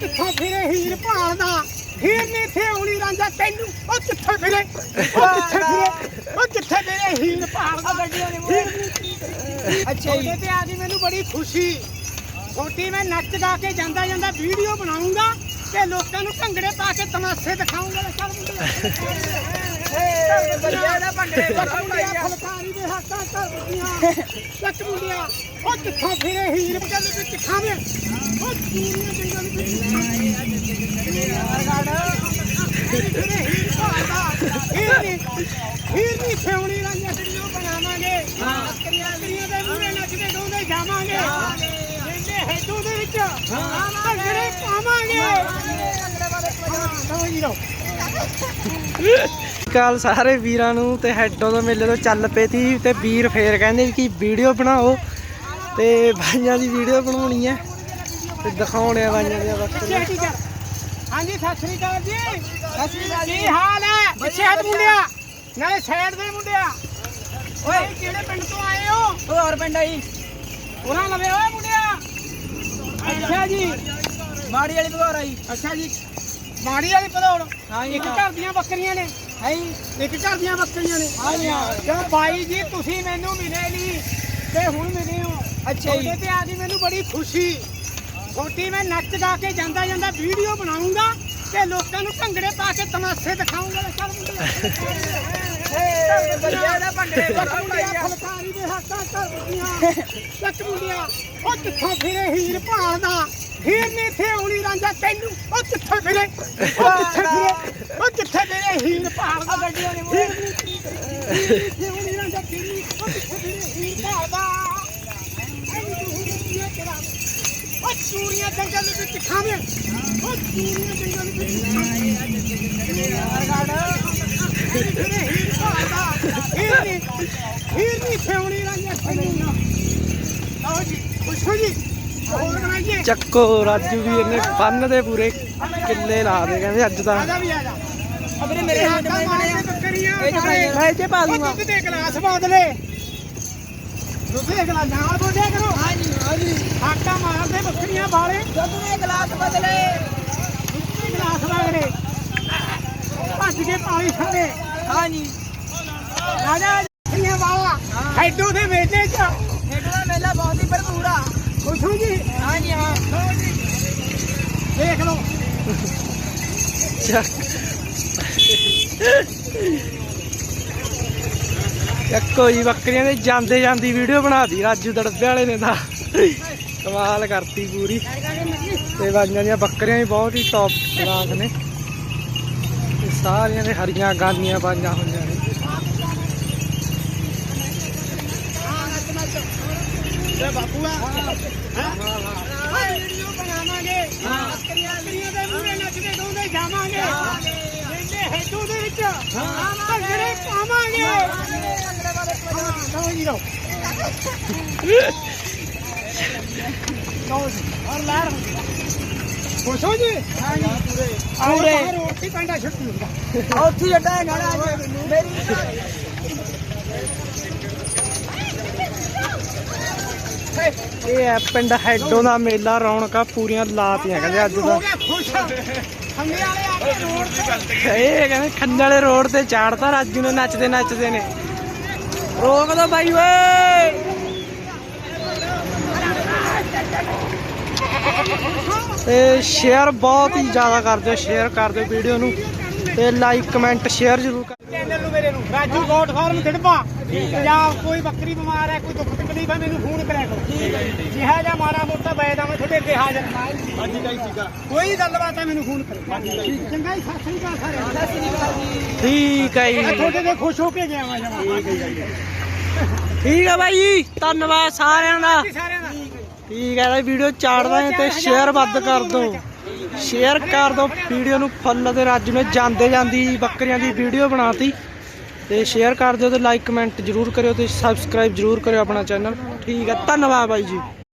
ਕਿੱਥੋਂ ਫਿਰੇ ਹੀਰ ਭਾਲਦਾ ਹੀਰ ਨੇ ਇੱਥੇ ਆਉਣੀ ਰਾਂਝਾ ਤੈਨੂੰ। ਉਹ ਕਿੱਥੇ ਫਿਰੇ? ਉਹ ਕਿੱਥੇ ਫਿਰੇ? ਉਹ ਕਿੱਥੇ ਫਿਰੇ ਹੀਰ ਭਾਲਦਾ ਹੀਰ ਨੀ- ਅੱਛਾ ਜੀ। ਤੇ ਆ ਗਈ ਮੈਨੂੰ ਬੜੀ ਖੁਸ਼ੀ। ਛੋਟੀ ਮੈਂ ਨੱਚ ਗਾ ਕੇ ਜਾਂਦਾ ਜਾਂਦਾ ਵੀਡੀਓ ਬਣਾਉਂਗਾ। ਤੇ ਲੋਕਾਂ ਨੂੰ ਭੰਗੜੇ ਪਾ ਕੇ ਤਮਾਸ਼ੇ ਦਿਖਾਉਂਗਾ ਚੱਲ ਮੁੰਡੇ ਬੱਚਿਆਂ ਦਾ ਭੰਗੜੇ ਚੱਕ ਮੁੰਡਿਆ ਫਲਕਾਰੀ ਦੇ ਹੱਥਾਂ ਕਰ ਦਿੱਤੀਆਂ। ਚੱਕ ਮੁੰਡਿਆ ਉਹ ਕਿੱਥੋਂ ਫਿਰੇ ਹੀਰ ਚੱਲ ਵਿੱਚ ਖਾਵੇਂ। ਉਹ ਚੂੜੀਆਂ ਜੰਗਲ ਵਿੱਚ ਫਿਰੇ ਹੀਰ ਭਾਲਦਾ ਹੀਰ ਨੀ ਹੀਰ ਨੀ ਛੇਉਣੀ ਰਾਂਝਾ ਵੀਡੀਓ ਬਣਾਵਾਂਗੇ। ਕਰੀਆਂ ਕਰੀਆਂ ਦੇ ਮੂਹਰੇ ਨੱਚਦੇ ਗਾਉਂਦੇ ਜਾਵਾਂਗੇ। ਜਿੰਦੇ ਹੈਡੂ ਦੇ ਵਿੱਚ ਭੰਗੜੇ ਪਾਵਾਂਗੇ ਜੀ ਲਓ ਕਾਲ ਸਾਰੇ ਵੀਰਾਂ ਨੂੰ ਤੇ ਹੈਡੋ ਤੋਂ ਮੇਲੇ ਤੋਂ ਚੱਲ ਪਏ ਤੀ ਤੇ ਵੀਰ ਫੇਰ ਕਹਿੰਦੇ ਕਿ ਵੀਡੀਓ ਬਣਾਓ ਤੇ ਬਾਈਆਂ ਦੀ ਵੀਡੀਓ ਬਣਾਉਣੀ ਹੈ ਤੇ ਦਿਖਾਉਣੇ ਆ ਬਾਈਆਂ ਦੀਆਂ ਕਰ ਹਾਂਜੀ ਸਤਿ ਸ੍ਰੀ ਅਕਾਲ ਜੀ ਸਤਿ ਸ੍ਰੀ ਅਕਾਲ ਕੀ ਹਾਲ ਹੈ? ਪਿੱਛੇ ਹਟ ਮੁੰਡਿਆ। ਨਾਲੇ ਸਾਈਡ ਦੇ ਮੁੰਡਿਆ। ਓਏ ਕਿਹੜੇ ਪਿੰਡ ਤੋਂ ਆਏ ਹੋ? ਉਹ ਹੋਰ ਪਿੰਡ ਆਈ ਉਹਨਾਂ ਲਵੇ ਓਏ ਮੁੰਡਿਆ। ਅੱਛਾ ਜੀ। ਮਾੜੀ ਵਾਲੀ ਭਗੌਰ ਆਈ ਅੱਛਾ ਜੀ। ਮਾੜੀ ਵਾਲੀ ਜੀ, ਇੱਕ। ਘਰ ਦੀਆਂ ਬੱਕਰੀਆਂ ਨੇ। ਹੈ ਇੱਕ ਘਰ ਦੀਆਂ ਬੱਕਰੀਆਂ ਨੇ। ਹਾਂ। ਬਾਈ ਜੀ ਤੁਸੀਂ ਮੈਨੂੰ ਮਿਲੇ ਨਹੀਂ ਤੇ ਹੁਣ ਮਿਲੇ ਹੋ। ਅੱਛਾ ਜੀ। ਤੇ ਆ ਗਈ ਮੈਨੂੰ ਬੜੀ ਖੁਸ਼ੀ। ਛੋਟੀ ਮੈਂ ਨੱਚ ਗਾ ਕੇ ਜਾਂਦਾ ਜਾਂਦਾ ਵੀਡੀਓ ਬਣਾਉਂਗਾ ਤੇ ਲੋਕਾਂ ਨੂੰ ਭੰਗੜੇ ਪਾ ਕੇ ਤਮਾਸ਼ੇ ਦਿਖਾਉਂਗਾ। ਚੱਲ ਮੁੰਡੇ। ਬੱਚਿਆਂ ਦਾ ਭੰਗੜੇ ਮੁੰਡਿਆ ਫਲਕਾਰੀ ਦੇ ਹੱਥਾਂ ਕਰ ਚੱਕ ਮੁੰਡਿਆ ਉਹ ਕਿੱਥੋਂ ਫਿਰੇ ਹੀਰ ਭਾਲਦਾ ਹੀਰ ਨੇ ਇੱਥੇ ਆਉਣੀ ਰਾਂਝਾ ਤੈਨੂੰ ਉਹ ਕਿੱਥੇ ਫਿਰੇ। ਉਹ ਕਿੱਥੇ ਫਿਰੇ? ਉਹ ਕਿੱਥੇ ਫਿਰੇ? ਹੀਰ ਭਾਲਦਾ। ਹੀਰ ਨੇ ਇੱਥੇ ਆਉਣੀ ਰਾਂਝਾ ਤੈਨੂੰ ਉਹ ਕਿੱਥੇ ਫਿਰੇ? ਹੀਰ ਭਾਲਦਾ। ਉਹ ਚੂੜੀਆਂ ਜੰਗਲ ਵਿੱਚ ਖਾਵੇਂ ਉਹ ਚੂੜੀਆਂ ਜੰਗਲ ਵਿੱਚ ਫਿਰੇ ਹੀਰ ਭਾਲਦਾ ਹੀਰ ਨੇ ਹੀਰ ਨੇ ਇੱਥੇ ਆਉਣੀ ਰਾਂਝਾ ਤੈਨੂੰ ਲਓ ਜੀ ਖੁਸ਼ ਜੀ। ਚੱਕੋ ਰਾਜੂ ਵੀ ਇਹਨੇ ਪੰਨ ਦੇ ਪੂਰੇ ਕਿੱਲੇ ਲਾ ਦੇ ਕਹਿੰਦੇ ਅੱਜ ਤਾਂ। ਅਬਰੇ ਮੇਰੇ ਹੱਥ ਮੈਂ ਬਣਿਆ। ਇਹ ਬਣਾਇਆ ਮੈਂ ਇੱਥੇ ਪਾ ਦੂੰਗਾ। ਦੁੱਧ ਦੇ ਗਲਾਸ ਬਦਲੇ ਦੁੱਧ ਗਲਾਸ ਨਾਲ ਬੋਲਿਆ ਕਰੋ। ਹਾਂਜੀ ਹਾਂਜੀ। ਆਟਾ ਮਾਰਦੇ ਬੱਕਰੀਆਂ ਵਾਲੇ ਹੋ ਜੀ ਹਾਂ। ਜੀ ਹਾਂ ਲਓ ਜੀ ਦੇਖ ਲਓ। ਚੱਕੋ ਜੀ ਬੱਕਰੀਆਂ ਦੇ ਜਾਂਦੇ ਜਾਂਦੀ ਵੀਡੀਓ ਬਣਾਦੀ ਰਾਜੂ ਦੜਬੇ ਵਾਲੇ ਨੇ ਤਾਂ। ਕਮਾਲ ਕਰਤੀ ਪੂਰੀ। ਤੇ ਬਾਈਆਂ ਦੀਆਂ ਬੱਕਰੀਆਂ ਵੀ ਬਹੁਤ ਹੀ ਟੌਪ ਕਲਾਸ ਨੇ। ਸਾਰੀਆਂ ਦੇ ਹਰੀਆਂ ਗਾਨੀਆਂ ਪਾਈਆਂ ਹੋਈਆਂ ਨੇ ਇਹ ਬਾਪੂ ਆ। ਹਾਂ ਵੀਡੀਓ ਬਣਾਵਾਂਗੇ। ਬੱਕਰੀਆਂ ਬੱਕਰੀਆਂ ਦੇ ਮੂਹਰੇ ਨੱਚਦੇ ਗਾਉਂਦੇ ਜਾਵਾਂਗੇ। ਜਿੰਦੇ ਹੈਡੂ ਦੇ ਵਿੱਚ ਭੰਗੜੇ ਪਾਵਾਂਗੇ ਲਓ ਜੀ ਲਓ ਲਓ ਜੀ ਔਰ ਲਾਰ ਖੁਸ਼ ਹੋ ਜੀ? ਹਾਂ ਜੀ ਪੂਰੇ। ਪੂਰੇ। ਰੋਟੀ ਪੈਂਦਾ ਛੁੱਟੀ ਹੁੰਦਾ। ਉੱਥੇ ਜੱਟਾ ਹੈ ਨਾੜਾ ਮੇਰੀ ਇਹ ਹੈ ਪਿੰਡ ਹੈਡੋ ਦਾ ਮੇਲਾ, ਰੌਣਕਾਂ ਪੂਰੀਆਂ ਲਾਤੀਆਂ ਕਹਿੰਦੇ ਅੱਜ ਹੋ ਇਹ ਕਹਿੰਦੇ ਖੰਨੇ ਵਾਲੇ ਰੋਡ ਤੇ ਚਾੜਤਾ, ਰਾਜੂ ਨੇ ਨੱਚਦੇ ਨੱਚਦੇ ਨੇ। ਰੋਕ ਦੋ ਬਾਈ ਓਏ। ਤੇ ਸ਼ੇਅਰ ਬਹੁਤ ਹੀ ਜ਼ਿਆਦਾ ਕਰ ਦਿਓ ਸ਼ੇਅਰ ਕਰ ਦਿਓ ਵੀਡੀਓ ਨੂੰ। ਤੇ ਲਾਈਕ ਕਮੈਂਟ ਸ਼ੇਅਰ ਜ਼ਰੂਰ ਕਰ। ਚੈਨਲ ਨੂੰ ਮੇਰੇ ਨੂੰ। ਰਾਜੂ ਗੋਟ ਫਾਰਮ ਦਿੜਪਾ ਪੰਜਾਬ ਕੋਈ ਬੱਕਰੀ ਬਿਮਾਰ ਹੈ ਕੋਈ ਦੁੱਖ ਤਕਲੀਫ ਹੈ ਮੈਨੂੰ ਫੋਨ ਕਰਿਆ ਕਰੋ। ਠੀਕ ਹੈ ਜੀ ਜਿਹਾ ਜਾਂ ਮਾੜਾ ਮੋਟਾ ਬੈਦਾ ਮੈਂ ਤੁਹਾਡੇ ਅੱਗੇ ਹਾਜ਼ਰ ਹਾਂਜੀ ਜੀ ਠੀਕ ਆ। ਕੋਈ ਗੱਲਬਾਤ ਹੈ ਮੈਨੂੰ ਫੋਨ ਕਰੋ ਹਾਂਜੀ ਚੰਗਾ ਜੀ ਸਤਿ ਸ੍ਰੀ ਅਕਾਲ ਸਾਰਿਆਂ ਨੂੰ। ਸਤਿ ਸ੍ਰੀ ਅਕਾਲ ਜੀ। ਠੀਕ ਹੈ ਜੀ। ਤੁਹਾਡੇ ਤੇ ਖੁਸ਼ ਹੋ ਕੇ ਗਿਆ ਮੈਂ ਜਮਾ। ਠੀਕ ਹੈ ਜੀ ਠੀਕ ਹੈ। ਬਾਈ ਜੀ ਧੰਨਵਾਦ ਸਾਰਿਆਂ ਦਾ। ਸਾਰਿਆਂ ਦਾ। ਠੀਕ ਹੈ ਜੀ। ਵੀਡੀਓ ਚਾੜਦਾ ਹੈ ਤੇ ਸ਼ੇਅਰ ਵੱਧ ਕਰ ਦਿਓ। ਸ਼ੇਅਰ ਕਰ ਦਿਓ ਵੀਡੀਓ ਨੂੰ ਫੁੱਲ ਤੇ ਰਾਜੂ ਨੇ ਜਾਂਦੇ ਜਾਂਦੀ ਬੱਕਰੀਆਂ ਦੀ ਵੀਡੀਓ ਬਣਾਤੀ। ਤੇ ਸ਼ੇਅਰ ਕਰ ਦਿਓ ਤੇ ਲਾਈਕ ਕਮੈਂਟ ਜਰੂਰ ਕਰਿਓ ਤੇ ਸਬਸਕ੍ਰਾਈਬ ਜਰੂਰ ਕਰਿਓ ਆਪਣਾ ਚੈਨਲ ਠੀਕ ਹੈ, ਧੰਨਵਾਦ ਬਾਈ ਜੀ।